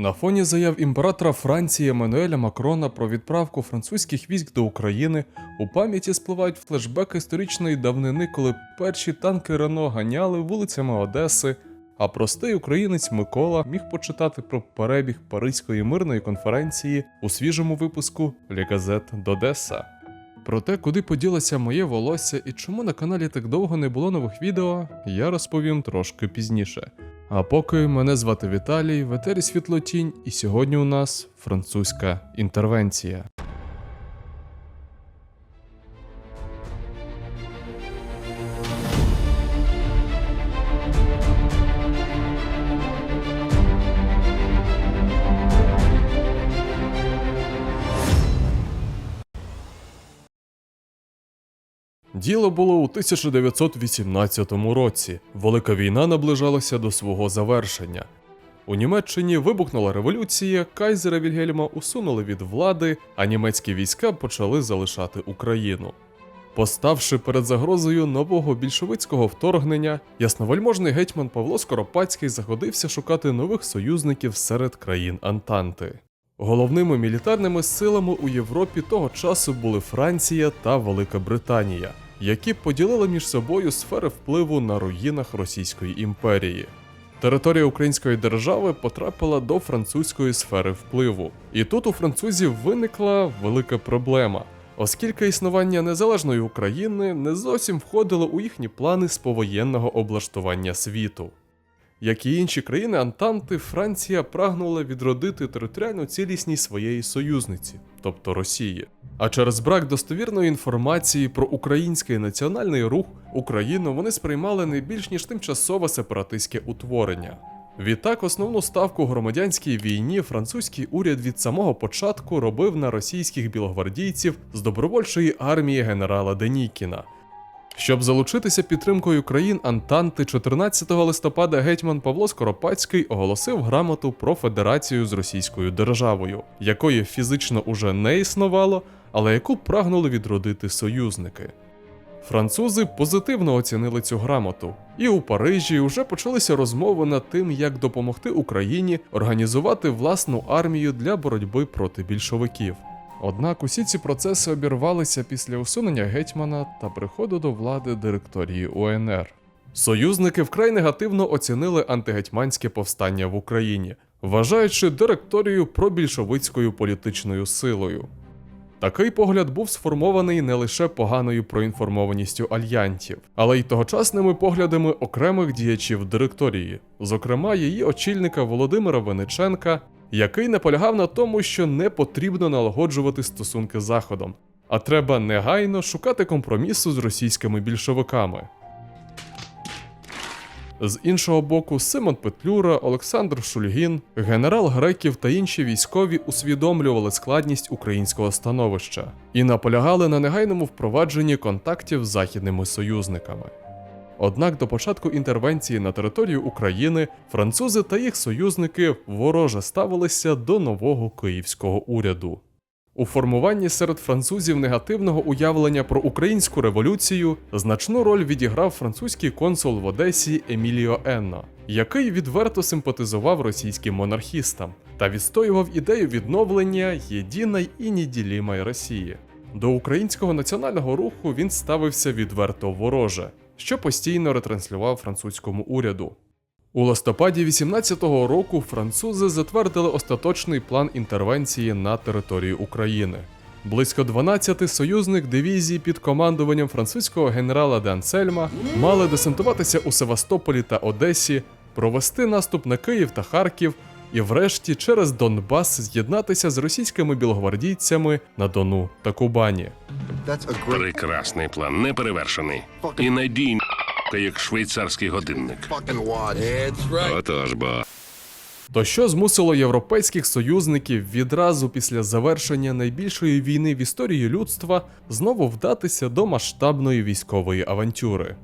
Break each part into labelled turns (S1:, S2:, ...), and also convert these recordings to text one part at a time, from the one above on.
S1: На фоні заяв імператора Франції Еммануеля Макрона про відправку французьких військ до України у пам'яті спливають флешбеки історичної давнини, коли перші танки Рено ганяли вулицями Одеси, а простий українець Микола міг почитати про перебіг Паризької мирної конференції у свіжому випуску «Le Gazette d'Odessa». Про те, куди поділося моє волосся і чому на каналі так довго не було нових відео, я розповім трошки пізніше. А поки мене звати Віталій, в етері Світлотінь, і сьогодні у нас французька інтервенція. Діло було у 1918 році. Велика війна наближалася до свого завершення. У Німеччині вибухнула революція, кайзера Вільгельма усунули від влади, а німецькі війська почали залишати Україну. Поставши перед загрозою нового більшовицького вторгнення, ясновельможний гетьман Павло Скоропадський заходився шукати нових союзників серед країн Антанти. Головними мілітарними силами у Європі того часу були Франція та Велика Британія, які поділили між собою сфери впливу на руїнах Російської імперії. Територія Української держави потрапила до французької сфери впливу. І тут у французів виникла велика проблема, оскільки існування незалежної України не зовсім входило у їхні плани з повоєнного облаштування світу. Як і інші країни Антанти, Франція прагнула відродити територіальну цілісність своєї союзниці, тобто Росії. А через брак достовірної інформації про український національний рух Україну вони сприймали не більш ніж тимчасове сепаратистське утворення. Відтак, основну ставку громадянській війні французький уряд від самого початку робив на російських білогвардійців з добровольчої армії генерала Денікіна. Щоб залучитися підтримкою країн Антанти, 14 листопада гетьман Павло Скоропадський оголосив грамоту про федерацію з Російською державою, якої фізично уже не існувало, але яку прагнули відродити союзники. Французи позитивно оцінили цю грамоту, і у Парижі вже почалися розмови над тим, як допомогти Україні організувати власну армію для боротьби проти більшовиків. Однак усі ці процеси обірвалися після усунення гетьмана та приходу до влади директорії УНР. Союзники вкрай негативно оцінили антигетьманське повстання в Україні, вважаючи директорію пробільшовицькою політичною силою. Такий погляд був сформований не лише поганою проінформованістю альянтів, але й тогочасними поглядами окремих діячів директорії, зокрема її очільника Володимира Вениченка, який наполягав на тому, що не потрібно налагоджувати стосунки з Заходом, а треба негайно шукати компромісу з російськими більшовиками. З іншого боку, Симон Петлюра, Олександр Шульгін, генерал Греків та інші військові усвідомлювали складність українського становища і наполягали на негайному впровадженні контактів з західними союзниками. Однак до початку інтервенції на територію України французи та їх союзники вороже ставилися до нового київського уряду. У формуванні серед французів негативного уявлення про українську революцію значну роль відіграв французький консул в Одесі Еміліо Енно, який відверто симпатизував російським монархістам та відстоював ідею відновлення єдиної і неділімої Росії. До українського національного руху він ставився відверто вороже, що постійно ретранслював французькому уряду. У листопаді 18-го року французи затвердили остаточний план інтервенції на території України. Близько 12 союзних дивізій під командуванням французького генерала де Ансельма мали десантуватися у Севастополі та Одесі, провести наступ на Київ та Харків і, врешті, через Донбас з'єднатися з російськими білогвардійцями на Дону та Кубані.
S2: Прекрасний план, неперевершений. І надійний, як швейцарський годинник. Отож бо.
S1: То що змусило європейських союзників відразу після завершення найбільшої війни в історії людства знову вдатися до масштабної військової авантюри?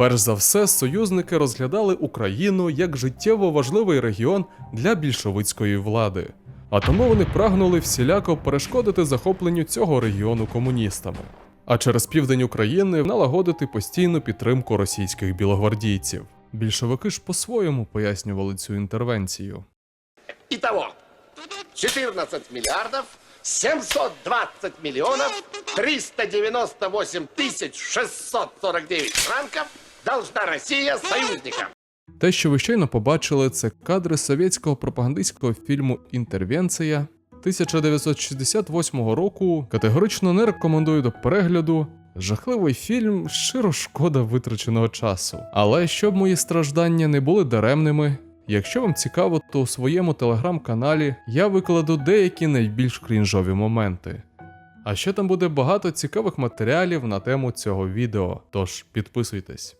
S1: Перш за все, союзники розглядали Україну як життєво важливий регіон для більшовицької влади, а тому вони прагнули всіляко перешкодити захопленню цього регіону комуністами. А через південь України налагодити постійну підтримку російських білогвардійців. Більшовики ж по-своєму пояснювали цю інтервенцію.
S3: Итого 14 миллиардов 720 миллионов 398 тысяч 649 франков должна Россия союзникам.
S1: Те, що ви щойно побачили, це кадри совєтського пропагандистського фільму Інтервенція 1968 року. Категорично не рекомендую до перегляду. Жахливий фільм, щиро шкода витраченого часу. Але щоб мої страждання не були даремними, якщо вам цікаво, то у своєму телеграм-каналі я викладу деякі найбільш крінжові моменти. А ще там буде багато цікавих матеріалів на тему цього відео, тож підписуйтесь.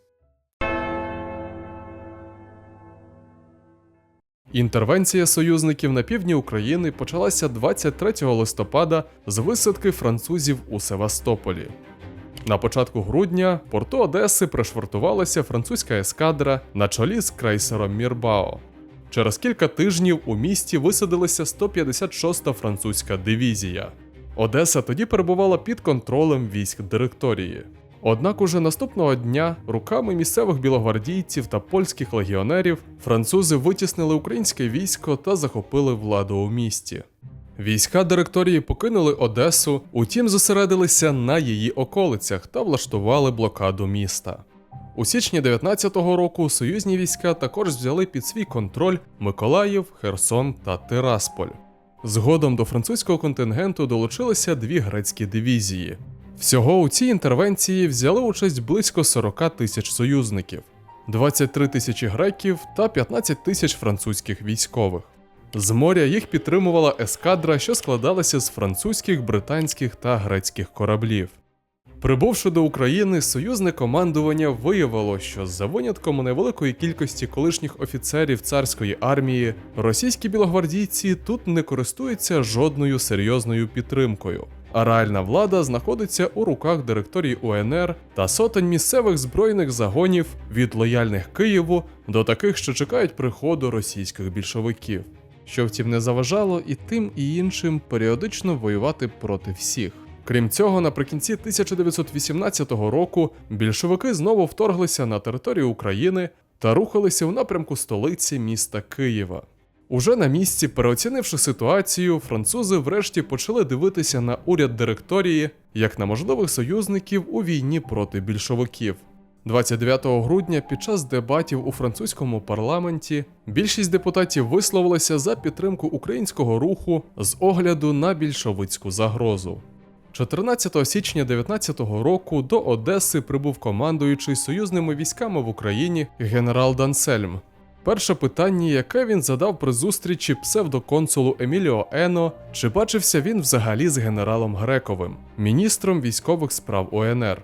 S1: Інтервенція союзників на півдні України почалася 23 листопада з висадки французів у Севастополі. На початку грудня порту Одеси пришвартувалася французька ескадра на чолі з крейсером Мірбао. Через кілька тижнів у місті висадилася 156-та французька дивізія. Одеса тоді перебувала під контролем військ директорії. Однак уже наступного дня руками місцевих білогвардійців та польських легіонерів французи витіснили українське військо та захопили владу у місті. Війська директорії покинули Одесу, утім зосередилися на її околицях та влаштували блокаду міста. У січні 19-го року союзні війська також взяли під свій контроль Миколаїв, Херсон та Тирасполь. Згодом до французького контингенту долучилися дві грецькі дивізії. Всього у цій інтервенції взяли участь близько 40 тисяч союзників, 23 тисячі греків та 15 тисяч французьких військових. З моря їх підтримувала ескадра, що складалася з французьких, британських та грецьких кораблів. Прибувши до України, союзне командування виявило, що за винятком невеликої кількості колишніх офіцерів царської армії, російські білогвардійці тут не користуються жодною серйозною підтримкою. А реальна влада знаходиться у руках директорії УНР та сотень місцевих збройних загонів від лояльних Києву до таких, що чекають приходу російських більшовиків, що втім не заважало і тим і іншим періодично воювати проти всіх. Крім цього, наприкінці 1918 року більшовики знову вторглися на територію України та рухалися у напрямку столиці міста Києва. Уже на місці, переоцінивши ситуацію, французи врешті почали дивитися на уряд директорії як на можливих союзників у війні проти більшовиків. 29 грудня під час дебатів у французькому парламенті більшість депутатів висловилися за підтримку українського руху з огляду на більшовицьку загрозу. 14 січня 19 року до Одеси прибув командуючий союзними військами в Україні генерал Дансельм. Перше питання, яке він задав при зустрічі псевдоконсулу Еміліо Ено, чи бачився він взагалі з генералом Грековим, міністром військових справ УНР.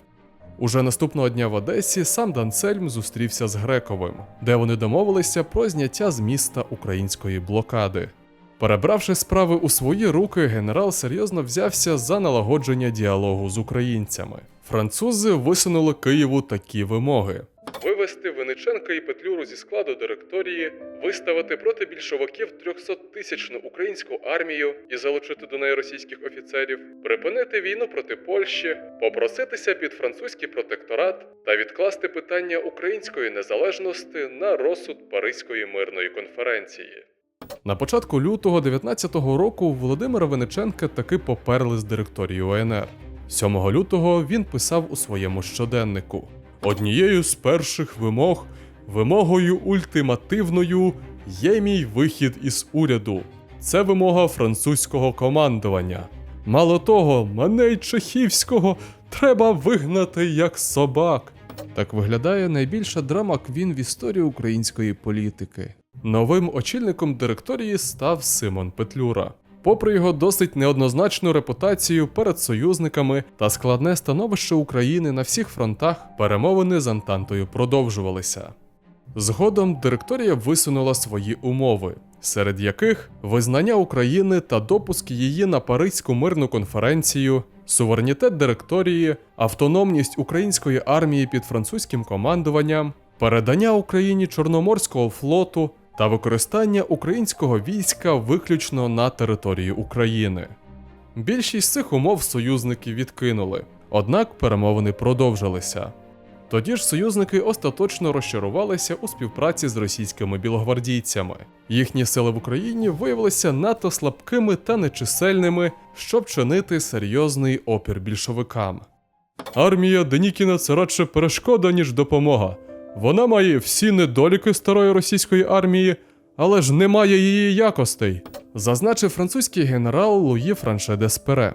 S1: Уже наступного дня в Одесі сам Дансельм зустрівся з Грековим, де вони домовилися про зняття з міста української блокади. Перебравши справи у свої руки, генерал серйозно взявся за налагодження діалогу з українцями. Французи висунули Києву такі вимоги: вивести Винниченка і Петлюру зі складу директорії, виставити проти більшовиків 300-тисячну українську армію і залучити до неї російських офіцерів, припинити війну проти Польщі, попроситися під французький протекторат та відкласти питання української незалежності на розсуд Паризької мирної конференції. На початку лютого 19-го року Володимира Вениченка таки поперли з директорії УНР. 7 лютого він писав у своєму щоденнику: Однією з перших вимог, вимогою ультимативною є мій вихід із уряду. Це вимога французького командування. Мало того, мене й чехівського треба вигнати як собак. Так виглядає найбільша драма Квін в історії української політики. Новим очільником директорії став Симон Петлюра. Попри його досить неоднозначну репутацію перед союзниками та складне становище України на всіх фронтах, перемовини з Антантою продовжувалися. Згодом директорія висунула свої умови, серед яких визнання України та допуск її на Паризьку мирну конференцію, суверенітет директорії, автономність української армії під французьким командуванням, передання Україні Чорноморського флоту та використання українського війська виключно на території України. Більшість цих умов союзники відкинули, однак перемовини продовжилися. Тоді ж союзники остаточно розчарувалися у співпраці з російськими білогвардійцями. Їхні сили в Україні виявилися надто слабкими та нечисельними, щоб чинити серйозний опір більшовикам. Армія Денікіна це радше перешкода, ніж допомога. Вона має всі недоліки старої російської армії, але ж не має її якостей, зазначив французький генерал Луї Франше Деспере.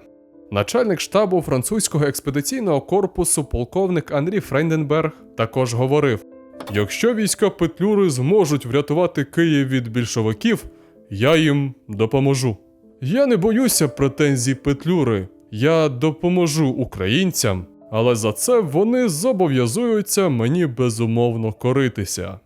S1: Начальник штабу французького експедиційного корпусу полковник Анрі Фрейнденберг також говорив: якщо війська Петлюри зможуть врятувати Київ від більшовиків, я їм допоможу. Я не боюся претензій Петлюри, я допоможу українцям, але за це вони зобов'язуються мені безумовно коритися.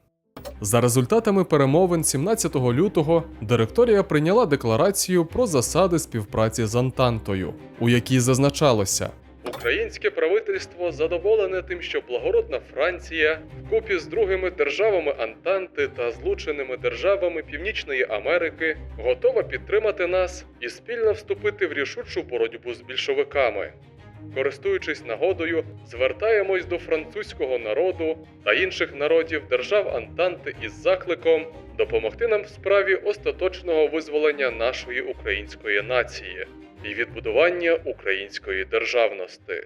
S1: За результатами перемовин 17 лютого директорія прийняла декларацію про засади співпраці з Антантою, у якій зазначалося. Українське правительство задоволене тим, що благородна Франція вкупі з другими державами Антанти та злученими державами Північної Америки готова підтримати нас і спільно вступити в рішучу боротьбу з більшовиками. Користуючись нагодою, звертаємось до французького народу та інших народів держав Антанти із закликом допомогти нам в справі остаточного визволення нашої української нації і відбудування української державності.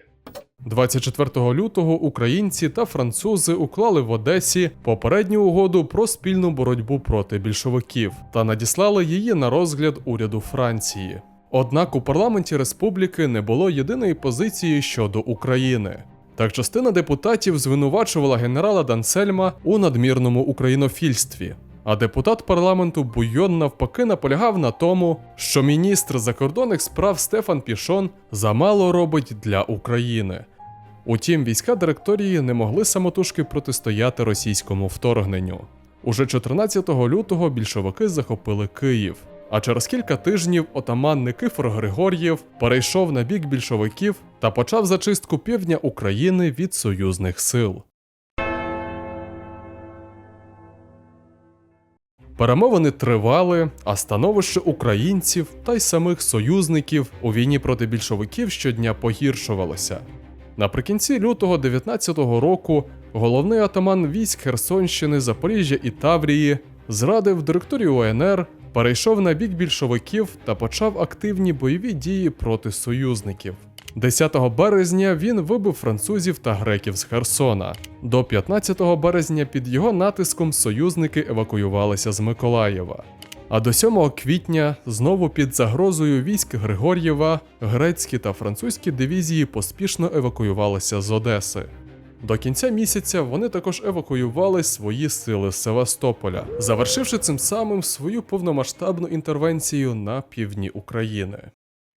S1: 24 лютого українці та французи уклали в Одесі попередню угоду про спільну боротьбу проти більшовиків та надіслали її на розгляд уряду Франції. Однак у парламенті республіки не було єдиної позиції щодо України. Так частина депутатів звинувачувала генерала Дансельма у надмірному українофільстві. А депутат парламенту Буйон навпаки наполягав на тому, що міністр закордонних справ Стефан Пішон замало робить для України. Утім, війська директорії не могли самотужки протистояти російському вторгненню. Уже 14 лютого більшовики захопили Київ. А через кілька тижнів отаман Никифор Григор'єв перейшов на бік більшовиків та почав зачистку півдня України від союзних сил. Перемовини тривали, а становище українців та й самих союзників у війні проти більшовиків щодня погіршувалося. Наприкінці лютого 19-го року головний атаман військ Херсонщини, Запоріжжя і Таврії зрадив директорію УНР, перейшов на бік більшовиків та почав активні бойові дії проти союзників. 10 березня він вибив французів та греків з Херсона. До 15 березня під його натиском союзники евакуювалися з Миколаєва. А до 7 квітня знову під загрозою військ Григор'єва грецькі та французькі дивізії поспішно евакуювалися з Одеси. До кінця місяця вони також евакуювали свої сили з Севастополя, завершивши цим самим свою повномасштабну інтервенцію на півдні України.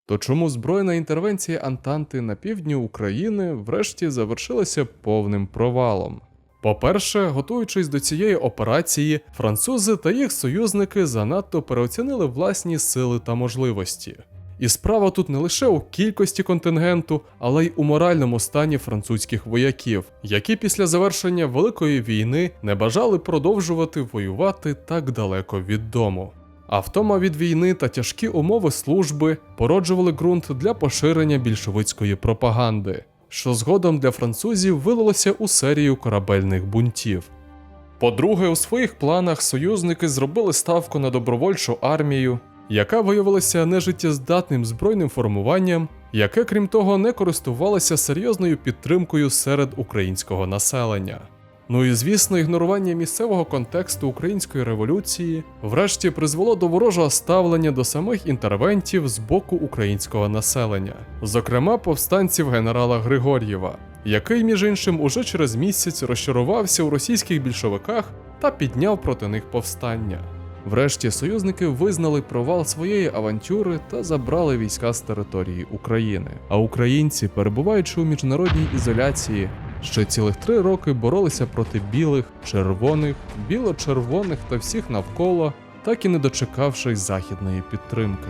S1: То чому збройна інтервенція Антанти на півдні України врешті завершилася повним провалом? По-перше, готуючись до цієї операції, французи та їх союзники занадто переоцінили власні сили та можливості. І справа тут не лише у кількості контингенту, але й у моральному стані французьких вояків, які після завершення Великої війни не бажали продовжувати воювати так далеко від дому. А втома від війни та тяжкі умови служби породжували ґрунт для поширення більшовицької пропаганди, що згодом для французів вилилося у серію корабельних бунтів. По-друге, у своїх планах союзники зробили ставку на добровольчу армію, яка виявилася нежиттєздатним збройним формуванням, яке, крім того, не користувалося серйозною підтримкою серед українського населення. Ну і звісно, ігнорування місцевого контексту української революції врешті призвело до ворожого ставлення до самих інтервентів з боку українського населення, зокрема повстанців генерала Григор'єва, який, між іншим, уже через місяць розчарувався у російських більшовиках та підняв проти них повстання. Врешті союзники визнали провал своєї авантюри та забрали війська з території України. А українці, перебуваючи у міжнародній ізоляції, ще цілих три роки боролися проти білих, червоних, біло-червоних та всіх навколо, так і не дочекавшись західної підтримки.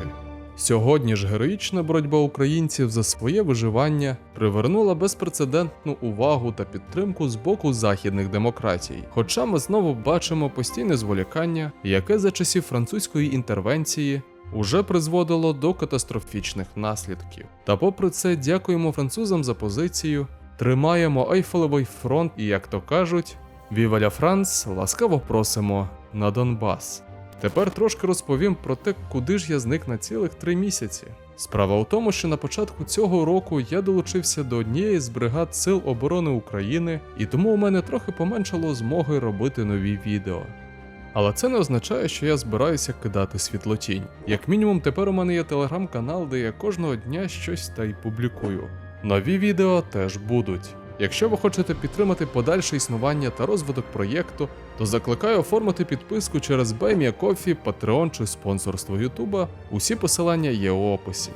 S1: Сьогодні ж героїчна боротьба українців за своє виживання привернула безпрецедентну увагу та підтримку з боку західних демократій. Хоча ми знову бачимо постійне зволікання, яке за часів французької інтервенції уже призводило до катастрофічних наслідків. Та попри це, дякуємо французам за позицію, Тримаємо Ейфелевий фронт і, як то кажуть, Віваля Франц, ласкаво просимо на Донбас. Тепер трошки розповім про те, куди ж я зник на цілих три місяці. Справа у тому, що на початку цього року я долучився до однієї з бригад Сил оборони України, і тому у мене трохи поменшало змоги робити нові відео. Але це не означає, що я збираюся кидати світлотінь. Як мінімум, тепер у мене є телеграм-канал, де я кожного дня щось та й публікую. Нові відео теж будуть. Якщо ви хочете підтримати подальше існування та розвиток проєкту, то закликаю оформити підписку через BuyMeACoffee, Patreon чи спонсорство Ютуба. Усі посилання є у описі.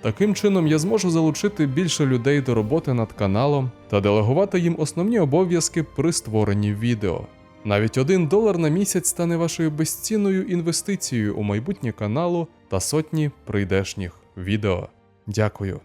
S1: Таким чином я зможу залучити більше людей до роботи над каналом та делегувати їм основні обов'язки при створенні відео. Навіть один долар на місяць стане вашою безцінною інвестицією у майбутнє каналу та сотні прийдешніх відео. Дякую.